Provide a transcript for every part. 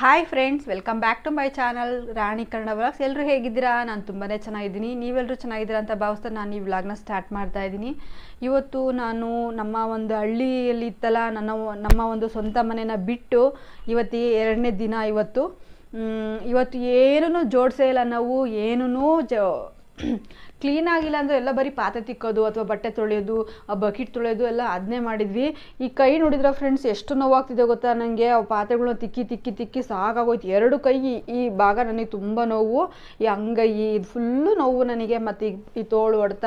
Hi friends welcome back to my channel Rani Kannada vlogs ಎಲ್ಲರೂ ಹೇಗಿದ್ದೀರಾ? ನಾನು ತುಂಬಾ ಚೆನ್ನಾಗಿದ್ದೀನಿ. ನೀವೆಲ್ಲರೂ ಚೆನ್ನಾಗಿದ್ದೀರಾ ಅಂತ ಭಾವಿಸ್ತಾ ನಾನು ಈ ವ್ಲಾಗ್ನ ಸ್ಟಾರ್ಟ್ ಮಾಡ್ತಾ ಇದ್ದೀನಿ. ಇವತ್ತು ನಾನು ನಮ್ಮ ಒಂದು ಹಳ್ಳಿಯಲ್ಲಿ ಇತ್ತಲ್ಲ, ನನ್ನ ನಮ್ಮ ಒಂದು ಸ್ವಂತ ಮನೆನ ಬಿಟ್ಟು ಇವತ್ತಿಗೆ ಎರಡನೇ ದಿನ ಇವತ್ತು. ಇವತ್ತು ಏನೂ ಜೋಡಿಸೇ ಇಲ್ಲ ನಾವು ಏನೂ ಜ ಕ್ಲೀನ್ ಆಗಿಲ್ಲ ಅಂದರೆ ಎಲ್ಲ ಬರೀ ಪಾತ್ರೆ ತಿಕ್ಕೋದು ಅಥವಾ ಬಟ್ಟೆ ತೊಳೆಯೋದು ಬಕೆಟ್ ತೊಳೆಯೋದು ಎಲ್ಲ ಅದನ್ನೇ ಮಾಡಿದ್ವಿ. ಈ ಕೈ ನೋಡಿದ್ರೆ ಫ್ರೆಂಡ್ಸ್ ಎಷ್ಟು ನೋವಾಗ್ತಿದೆ ಗೊತ್ತಾ ನನಗೆ ಆ ಪಾತ್ರೆಗಳನ್ನ ತಿಕ್ಕಿ ತಿಕ್ಕಿ ತಿಕ್ಕಿ ಸಾಕಾಗೋಯ್ತು. ಎರಡು ಕೈ ಈ- ಭಾಗ ನನಗೆ ತುಂಬ ನೋವು. ಈ ಅಂಗೈ, ಇದು ಫುಲ್ಲು ನೋವು ನನಗೆ. ಮತ್ತು ಈ ತೋಳು ಹೊಡ್ತ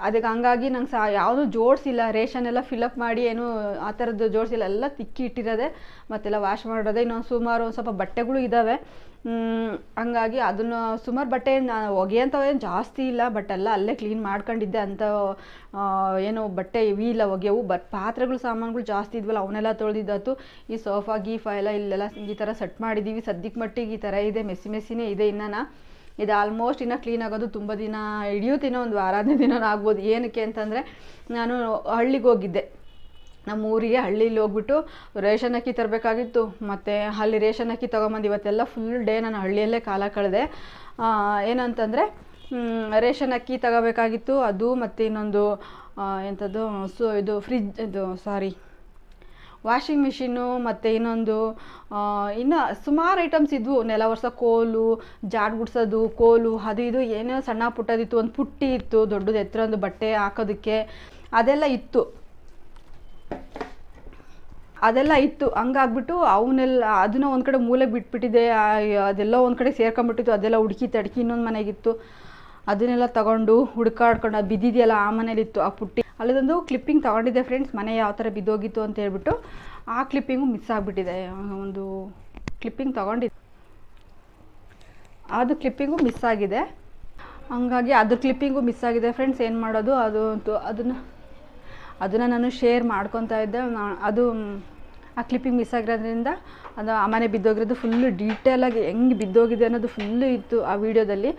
ಅದಕ್ಕೆ ಹಂಗಾಗಿ ನಂಗೆ ಸಹ ಯಾವುದೂ ಜೋಡಿಸಿಲ್ಲ ರೇಷನ್ ಎಲ್ಲ ಫಿಲಪ್ ಮಾಡಿ ಏನು ಆ ಥರದ್ದು ಜೋಡಿಸಿಲ್ಲ ಎಲ್ಲ ತಿಕ್ಕಿ ಇಟ್ಟಿರೋದೆ ಮತ್ತೆಲ್ಲ ವಾಶ್ ಮಾಡಿರೋದೆ ಇನ್ನೊಂದು ಸುಮಾರು ಒಂದು ಸ್ವಲ್ಪ ಬಟ್ಟೆಗಳು ಇದ್ದಾವೆ ಹಂಗಾಗಿ ಅದನ್ನು ಸುಮಾರು ಬಟ್ಟೆ ನಾನು ಒಗೆಯಂಥವೇನು ಜಾಸ್ತಿ ಇಲ್ಲ ಬಟ್ ಎಲ್ಲ ಅಲ್ಲೇ ಕ್ಲೀನ್ ಮಾಡ್ಕೊಂಡಿದ್ದೆ ಆ, ಏನು ಬಟ್ಟೆ ಇವಿ ಇಲ್ಲ ಒಗೆಯವು. ಬಟ್ ಪಾತ್ರೆಗಳು ಸಾಮಾನುಗಳು ಜಾಸ್ತಿ ಇದ್ವಲ್ಲ ಅವನ್ನೆಲ್ಲ ತೊಳೆದಿದ್ದಾತು ಈ ಸೋಫಾ ಗೀಫಾ ಎಲ್ಲ ಇಲ್ಲೆಲ್ಲ ಈ ಥರ ಸೆಟ್ ಮಾಡಿದ್ದೀವಿ. ಸದ್ಯಕ್ಕೆ ಮಟ್ಟಿಗೆ ಈ ಥರ ಇದೆ ಮೆಸ್ಸಿ ಮೆಸ್ಸಿನೇ ಇದೆ ಇನ್ನೂ ಇದು ಆಲ್ಮೋಸ್ಟ್ ಇನ್ನೂ ಕ್ಲೀನ್ ಆಗೋದು ತುಂಬ ದಿನ ಹಿಡಿಯುತ್ತೇನೋ ಒಂದು ಒಂದು ಹದಿನೈದು ದಿನ ಆಗ್ಬೋದು. ಏನಕ್ಕೆ ಅಂತಂದರೆ ನಾನು ಹಳ್ಳಿಗೆ ಹೋಗಿದ್ದೆ. ನಮ್ಮ ಊರಿಗೆ ಹಳ್ಳಿಲಿ ಹೋಗ್ಬಿಟ್ಟು ರೇಷನ್ ಅಕ್ಕಿ ತರಬೇಕಾಗಿತ್ತು. ಮತ್ತು ಅಲ್ಲಿ ರೇಷನ್ ಅಕ್ಕಿ ತೊಗೊಂಬಂದು ಇವತ್ತೆಲ್ಲ ಫುಲ್ ಡೇ ನಾನು ಹಳ್ಳಿಯಲ್ಲೇ ಕಾಲ ಕಳೆದೆ. ಏನಂತಂದರೆ ರೇಷನ್ ಅಕ್ಕಿ ತಗೋಬೇಕಾಗಿತ್ತು. ಅದು ಮತ್ತು ಇನ್ನೊಂದು ಎಂಥದ್ದು ಸೊ, ಇದು ಫ್ರಿಜ್ ಇದು ಸಾರಿ ವಾಷಿಂಗ್ ಮಿಷಿನ್ನು ಮತ್ತು ಇನ್ನೊಂದು ಇನ್ನು ಸುಮಾರು ಐಟಮ್ಸ್ ಇದ್ವು. ನೆಲ ಒರೆಸೋ ಕೋಲು, ಜಾಡ್ ಗುಡ್ಸೋದು, ಕೋಲು, ಅದು ಇದು ಏನೋ ಸಣ್ಣ ಪುಟ್ಟದಿತ್ತು. ಒಂದು ಪುಟ್ಟಿ ಇತ್ತು, ದೊಡ್ಡದು ಎತ್ತರ ಒಂದು ಬಟ್ಟೆ ಹಾಕೋದಕ್ಕೆ. ಅದೆಲ್ಲ ಇತ್ತು. ಅದೆಲ್ಲ ಇತ್ತು. ಹಂಗಾಗ್ಬಿಟ್ಟು ಅವನ್ನೆಲ್ಲ, ಅದನ್ನ ಒಂದು ಕಡೆ ಮೂಲೆ ಬಿಟ್ಬಿಟ್ಟಿದೆ. ಅದೆಲ್ಲ ಒಂದು ಕಡೆ ಸೇರ್ಕೊಂಡ್ಬಿಟ್ಟಿತ್ತು. ಅದೆಲ್ಲ ಹುಡುಕಿ ತಡ್ಕಿ ಇನ್ನೊಂದು ಮನೆಗಿತ್ತು. ಅದನ್ನೆಲ್ಲ ತಗೊಂಡು ಹುಡ್ಕಾಡ್ಕೊಂಡು, ಅದು ಬಿದ್ದಿದೆಯಲ್ಲ ಆ ಮನೇಲಿತ್ತು ಆ ಪುಟ್ಟಿ. ಅಲ್ಲದೊಂದು ಕ್ಲಿಪ್ಪಿಂಗ್ ತೊಗೊಂಡಿದ್ದೆ ಫ್ರೆಂಡ್ಸ್ ಮನೆ ಯಾವ ಥರ ಬಿದ್ದೋಗಿತ್ತು ಅಂತ ಹೇಳ್ಬಿಟ್ಟು ಆ ಕ್ಲಿಪ್ಪಿಂಗು ಮಿಸ್ ಆಗಿಬಿಟ್ಟಿದೆ. ಒಂದು ಕ್ಲಿಪ್ಪಿಂಗ್ ತೊಗೊಂಡಿದ್ದೆ. ಅದು ಕ್ಲಿಪ್ಪಿಂಗು ಮಿಸ್ ಆಗಿದೆ. ಹಂಗಾಗಿ ಅದು ಕ್ಲಿಪ್ಪಿಂಗು ಮಿಸ್ ಆಗಿದೆ ಫ್ರೆಂಡ್ಸ್ ಏನು ಮಾಡೋದು? ಅದು ಅದನ್ನು ಅದನ್ನು ನಾನು ಶೇರ್ ಮಾಡ್ಕೊತಾ ಇದ್ದೆ. ಅದು ಆ ಕ್ಲಿಪ್ಪಿಂಗ್ ಮಿಸ್ ಆಗಿರೋದ್ರಿಂದ ಅದು ಆ ಮನೆ ಬಿದ್ದೋಗಿರೋದು ಫುಲ್ಲು ಡೀಟೇಲಾಗಿ ಹೆಂಗೆ ಬಿದ್ದೋಗಿದೆ ಅನ್ನೋದು ಫುಲ್ಲು ಇತ್ತು ಆ ವಿಡಿಯೋದಲ್ಲಿ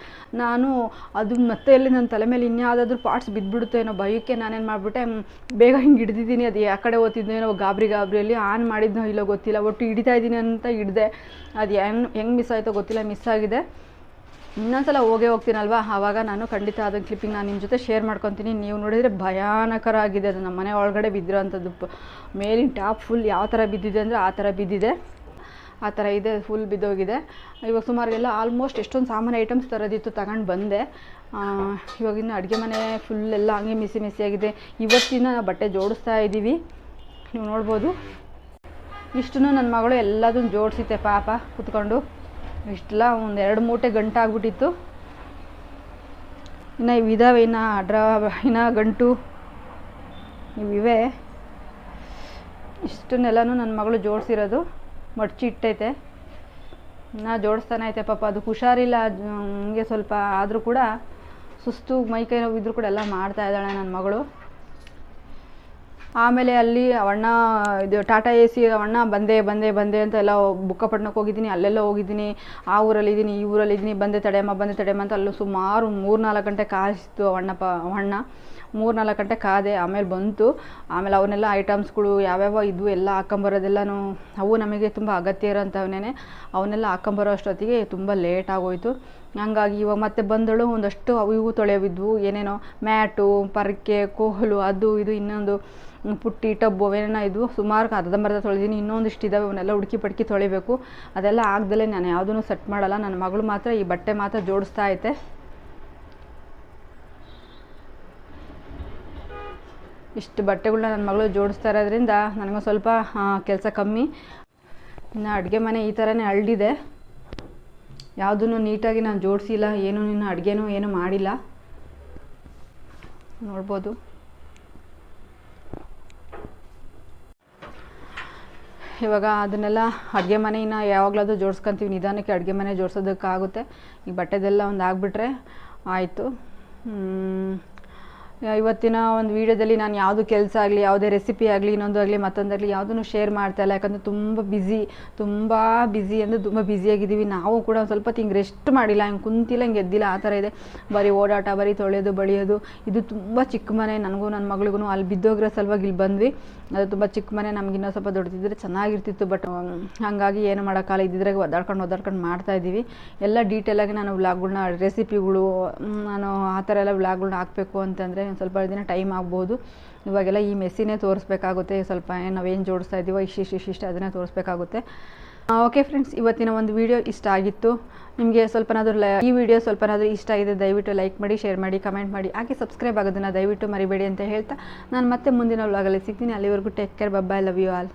ನಾನು ಅದು ಮತ್ತೆ ಅಲ್ಲಿ ನನ್ನ ತಲೆ ಮೇಲೆ ಇನ್ಯಾವುದಾದ್ರೂ ಪಾರ್ಟ್ಸ್ ಬಿದ್ದುಬಿಡುತ್ತೋ ಏನೋ ಭಯಕ್ಕೆ ನಾನೇನು ಮಾಡಿಬಿಟ್ಟೆ ಬೇಗ ಹಿಂಗೆ ಹಿಡ್ದಿದ್ದೀನಿ, ಅದು ಯಾವ ಕಡೆ ಓದ್ತಿದ್ನೋ ಏನೋ ಗಾಬರಿ ಗಾಬರಿಯಲ್ಲಿ ಆನ್ ಮಾಡಿದ್ನೋ ಇಲ್ಲೋ ಗೊತ್ತಿಲ್ಲ, ಒಟ್ಟು ಹಿಡಿತಾ ಇದ್ದೀನಿ ಅಂತ ಹಿಡ್ದೆ. ಅದು ಹೆಂಗೆ ಹೆಂಗೆ ಮಿಸ್ ಆಯಿತೋ ಗೊತ್ತಿಲ್ಲ ಮಿಸ್ ಆಗಿದೆ. ಇನ್ನೊಂದ್ಸಲ ಹೋಗೇ ಹೋಗ್ತೀನಲ್ವಾ? ಆವಾಗ ನಾನು ಖಂಡಿತ ಅದನ್ನ ಕ್ಲಿಪ್ಪಿಂಗ್ ನಾನು ನಿಮ್ಮ ಜೊತೆ ಶೇರ್ ಮಾಡ್ಕೊತೀನಿ. ನೀವು ನೋಡಿದರೆ ಭಯಾನಕರ ಆಗಿದೆ ಅದು. ನಮ್ಮ ಮನೆ ಒಳಗಡೆ ಬಿದ್ದಿರೋ ಅಂಥದ್ದು ಮೇಲಿನ ಟಾಪ್ ಫುಲ್ ಯಾವ ಥರ ಬಿದ್ದಿದೆ ಅಂದರೆ ಆ ಥರ ಬಿದ್ದಿದೆ. ಆ ಥರ ಇದೆ ಫುಲ್ ಬಿದ್ದೋಗಿದೆ. ಇವಾಗ ಸುಮಾರು ಎಲ್ಲ ಆಲ್ಮೋಸ್ಟ್ ಎಷ್ಟೊಂದು ಸಾಮಾನು ಐಟಮ್ಸ್ ತರೋದಿತ್ತು ತಗೊಂಡು ಬಂದೆ. ಆ, ಇವಾಗ ಇನ್ನು ಅಡುಗೆ ಮನೆ ಫುಲ್ ಎಲ್ಲ ಹಂಗೆ ಮಿಸಿ ಮಿಸಿಯಾಗಿದೆ. ಇವತ್ತಿನ ಬಟ್ಟೆ ಜೋಡಿಸ್ತಾ ಇದ್ದೀವಿ ನೀವು ನೋಡ್ಬೋದು. ಇಷ್ಟು ನನ್ನ ಮಗಳು ಎಲ್ಲದನ್ನು ಜೋಡಿಸುತ್ತೆ ಪಾಪ ಕುತ್ಕೊಂಡು. ಇಷ್ಟೆಲ್ಲ ಒಂದು ಎರಡು ಮೂಟೆ ಗಂಟಾಗ್ಬಿಟ್ಟಿತ್ತು. ಇನ್ನು ಇವು ಇದಾವೆ ಇನ್ನು ಡ್ರಾ ಇನ್ನು ಗಂಟು ಇವಿವೆ ಇಷ್ಟನ್ನೆಲ್ಲನೂ ನನ್ನ ಮಗಳು ಜೋಡಿಸಿರೋದು. ಮಡ್ಚಿಟ್ಟೈತೆ ಇನ್ನು ಜೋಡಿಸ್ತಾನೆ ಐತೆ ಪಾಪ. ಅದು ಹುಷಾರಿಲ್ಲ. ಹಂಗೆ ಸ್ವಲ್ಪ ಆದರೂ ಕೂಡ ಸುಸ್ತು ಮೈ ಕೈ ನೋವು ಇದ್ರೂ ಕೂಡ ಎಲ್ಲ ಮಾಡ್ತಾ ಇದ್ದಾಳೆ ನನ್ನ ಮಗಳು. ಆಮೇಲೆ ಅಲ್ಲಿ ಅವಣ್ಣ, ಇದು ಟಾಟಾ ಎ ಸಿ ಅವಣ್ಣ ಬಂದೆ ಬಂದೆ ಬಂದೆ ಅಂತ ಎಲ್ಲ ಬುಕ್ಕಪಟ್ಟಣಕ್ಕೆ ಹೋಗಿದ್ದೀನಿ, ಅಲ್ಲೆಲ್ಲ ಹೋಗಿದ್ದೀನಿ, ಆ ಊರಲ್ಲಿ ಇದ್ದೀನಿ ಈ ಊರಲ್ಲಿದ್ದೀನಿ ಬಂದೆ ತಡೆಯಮ್ಮ ಬಂದೆ ತಡೆಯಮ್ಮ ಅಂತ ಅಲ್ಲೂ ಸುಮಾರು ಮೂರು ನಾಲ್ಕು ಗಂಟೆ ಕಾಯಿಸ್ತು ಅವಣ್ಣ ಪ, ಅವಣ್ಣ. ಮೂರು ನಾಲ್ಕು ಗಂಟೆ ಕಾದೆ ಆಮೇಲೆ ಬಂತು. ಆಮೇಲೆ ಅವನ್ನೆಲ್ಲ ಐಟಮ್ಸ್ಗಳು ಯಾವ್ಯಾವ ಇದ್ವು ಎಲ್ಲ ಹಾಕೊಂಬರೋದೆಲ್ಲನೂ ಅವು ನಮಗೆ ತುಂಬ ಅಗತ್ಯ ಇರೋಂಥವನ್ನೇ ಅವನ್ನೆಲ್ಲ ಹಾಕೊಂಬರೋ ಅಷ್ಟೊತ್ತಿಗೆ ತುಂಬ ಲೇಟ್ ಆಗೋಯ್ತು. ಹಂಗಾಗಿ ಇವಾಗ ಮತ್ತೆ ಬಂದಳು, ಒಂದಷ್ಟು ಅವು ಇವು ತೊಳೆಯೋವಿದ್ವು ಏನೇನೋ ಮ್ಯಾಟು, ಪರ್ಕೆ, ಕೋಲು, ಅದು, ಇದು ಇನ್ನೊಂದು ಪುಟ್ಟಿ ಟಬ್ಬು ಅವೇನೇನೋ ಇದ್ವು ಸುಮಾರು ಅರ್ಧಂಬರ್ಧ ತೊಳೆದೀನಿ. ಇನ್ನೊಂದಿಷ್ಟು ಇದ್ದಾವೆ ಅವನ್ನೆಲ್ಲ ಹುಡುಕಿ ಪಡ್ಕಿ ತೊಳಿಬೇಕು. ಅದೆಲ್ಲ ಆಗ್ದಲೇ ನಾನು ಯಾವುದೂ ಸೆಟ್ ಮಾಡಲ್ಲ. ನನ್ನ ಮಗಳು ಮಾತ್ರ ಈ ಬಟ್ಟೆ ಮಾತ್ರ ಜೋಡಿಸ್ತಾ ಐತೆ. ಇಷ್ಟು ಬಟ್ಟೆಗಳನ್ನ ನನ್ನ ಮಗಳು ಜೋಡಿಸ್ತಾ ಇರೋದ್ರಿಂದ ನನಗೂ ಸ್ವಲ್ಪ ಕೆಲಸ ಕಮ್ಮಿ. ಇನ್ನು ಅಡುಗೆ ಮನೆ ಈ ಥರನೇ ಅಳ್ದಿದೆ ಯಾವುದನ್ನು ನೀಟಾಗಿ ನಾನು ಜೋಡಿಸಿಲ್ಲ. ಏನು ಇನ್ನು ಅಡುಗೆನೂ ಏನು ಮಾಡಿಲ್ಲ. ನೋಡ್ಬೋದು. ಇವಾಗ ಅದನ್ನೆಲ್ಲ ಅಡುಗೆ ಮನೆಯನ್ನ ಯಾವಾಗಲಾದರೂ ಜೋಡಿಸ್ಕೊಂತೀವಿ. ನಿಧಾನಕ್ಕೆ ಅಡುಗೆ ಮನೆ ಜೋಡಿಸೋದಕ್ಕಾಗುತ್ತೆ. ಈ ಬಟ್ಟೆದೆಲ್ಲ ಒಂದು ಆಗಿಬಿಟ್ರೆ ಆಯಿತು. ಇವತ್ತಿನ ಒಂದು ವೀಡಿಯೋದಲ್ಲಿ ನಾನು ಯಾವುದು ಕೆಲಸ ಆಗಲಿ, ಯಾವುದೇ ರೆಸಿಪಿ ಆಗಲಿ, ಇನ್ನೊಂದು ಆಗಲಿ, ಮತ್ತೊಂದಾಗಲಿ ಯಾವುದನ್ನು ಶೇರ್ ಮಾಡ್ತಾ ಇಲ್ಲ. ಯಾಕಂದರೆ ತುಂಬ ಬ್ಯುಸಿ ತುಂಬ ಬ್ಯುಸಿ ಅಂದರೆ ತುಂಬ ಬ್ಯುಸಿಯಾಗಿದ್ದೀವಿ ನಾವು ಕೂಡ ಒಂದು ಸ್ವಲ್ಪ ಹಿಂಗೆ ರೆಸ್ಟ್ ಮಾಡಿಲ್ಲ. ಹಿಂಗೆ ಕುಂತಿಲ್ಲ, ಹಿಂಗೆ ಎದ್ದಿಲ್ಲ. ಆ ಥರ ಇದೆ. ಬರೀ ಓಡಾಟ, ಬರೀ ತೊಳೆಯೋದು, ಬಳಿಯೋದು. ಇದು ತುಂಬ ಚಿಕ್ಕ ಮನೆ. ನನಗೂ ನನ್ನ ಮಗಳಿಗೂ ಅಲ್ಲಿ ಬಿದ್ದೋಗಿರೋ ಸಲುವಾಗಿ ಇಲ್ಲಿ ಬಂದ್ವಿ. ಅದು ತುಂಬ ಚಿಕ್ಕ ಮನೆ, ನಮ್ಗೆ ಇನ್ನೂ ಸ್ವಲ್ಪ ದೊಡ್ಡದಿದ್ರೆ ಚೆನ್ನಾಗಿರ್ತಿತ್ತು ಬಟ್ ಹಾಗಾಗಿ ಏನು ಮಾಡೋಕ್ಕಲ್ಲ ಇದ್ದಿದ್ರಾಗ ಒದ್ದಾಡ್ಕೊಂಡು ಒದಾಡ್ಕೊಂಡು ಮಾಡ್ತಾ ಇದ್ದೀವಿ. ಎಲ್ಲ ಡೀಟೇಲಾಗಿ ನಾನು ವ್ಲಾಗ್ಗಳನ್ನ ರೆಸಿಪಿಗಳು ನಾನು ಆ ಥರ ಎಲ್ಲ ವ್ಲಾಗ್ಗಳನ್ನ ಹಾಕಬೇಕು ಅಂತಂದರೆ ಸ್ವಲ್ಪ ದಿನ ಟೈಮ್ ಆಗ್ಬೋದು. ಇವಾಗೆಲ್ಲ ಈ ಮೆಸ್ಸಿನೇ ತೋರಿಸ್ಬೇಕಾಗುತ್ತೆ. ಸ್ವಲ್ಪ ಏನು ನಾವೇನು ಜೋಡಿಸ್ತಾ ಇದ್ದೀವೋ ಇಷ್ಟಿಷ್ಟು ಇಷ್ಟಿಷ್ಟು ಅದನ್ನೇ ತೋರಿಸ್ಬೇಕಾಗುತ್ತೆ. ಓಕೆ ಫ್ರೆಂಡ್ಸ್ ಇವತ್ತಿನ ಒಂದು ವಿಡಿಯೋ ಇಷ್ಟ ಆಗಿತ್ತು. ನಿಮಗೆ ಸ್ವಲ್ಪನಾದರೂ ಈ ವಿಡಿಯೋ ಸ್ವಲ್ಪನಾದರೂ ಇಷ್ಟ ಆಗಿದೆ ದಯವಿಟ್ಟು ಲೈಕ್ ಮಾಡಿ ಶೇರ್ ಮಾಡಿ ಕಮೆಂಟ್ ಮಾಡಿ. ಹಾಗೆ ಸಬ್ಸ್ಕ್ರೈಬ್ ಆಗೋದನ್ನು ದಯವಿಟ್ಟು ಮರಿಬೇಡಿ ಅಂತ ಹೇಳ್ತಾ ನಾನು ಮತ್ತೆ ಮುಂದಿನ ವ್ಲಾಗಲ್ಲಿ ಸಿಗ್ತೀನಿ. ಅಲ್ಲಿವರೆಗೂ take care bye bye love you all